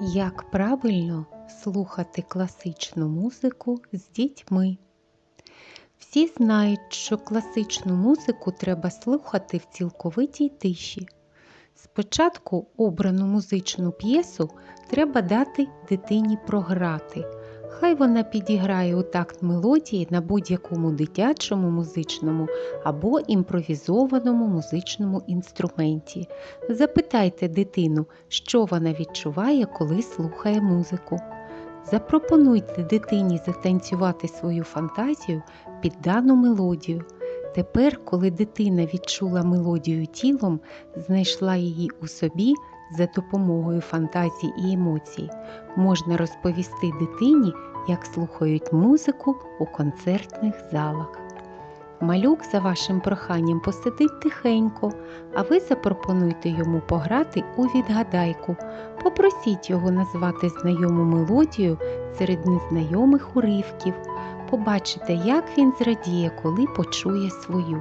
Як правильно слухати класичну музику з дітьми? Всі знають, що класичну музику треба слухати в цілковитій тиші. Спочатку обрану музичну п'єсу треба дати дитині програти. Хай вона підіграє у такт мелодії на будь-якому дитячому музичному або імпровізованому музичному інструменті. Запитайте дитину, що вона відчуває, коли слухає музику. Запропонуйте дитині затанцювати свою фантазію під дану мелодію. Тепер, коли дитина відчула мелодію тілом, знайшла її у собі за допомогою фантазії і емоцій, можна розповісти дитині, як слухають музику у концертних залах. Малюк за вашим проханням посидить тихенько, а ви запропонуйте йому пограти у відгадайку. Попросіть його назвати знайому мелодію серед незнайомих уривків. Побачите, як він зрадіє, коли почує свою.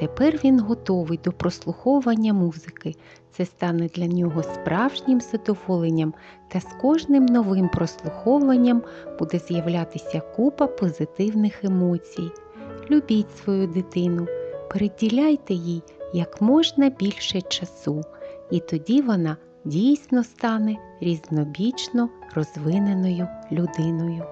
Тепер він готовий до прослуховування музики. Це стане для нього справжнім задоволенням, та з кожним новим прослуховуванням буде з'являтися купа позитивних емоцій. Любіть свою дитину, приділяйте їй як можна більше часу, і тоді вона дійсно стане різнобічно розвиненою людиною.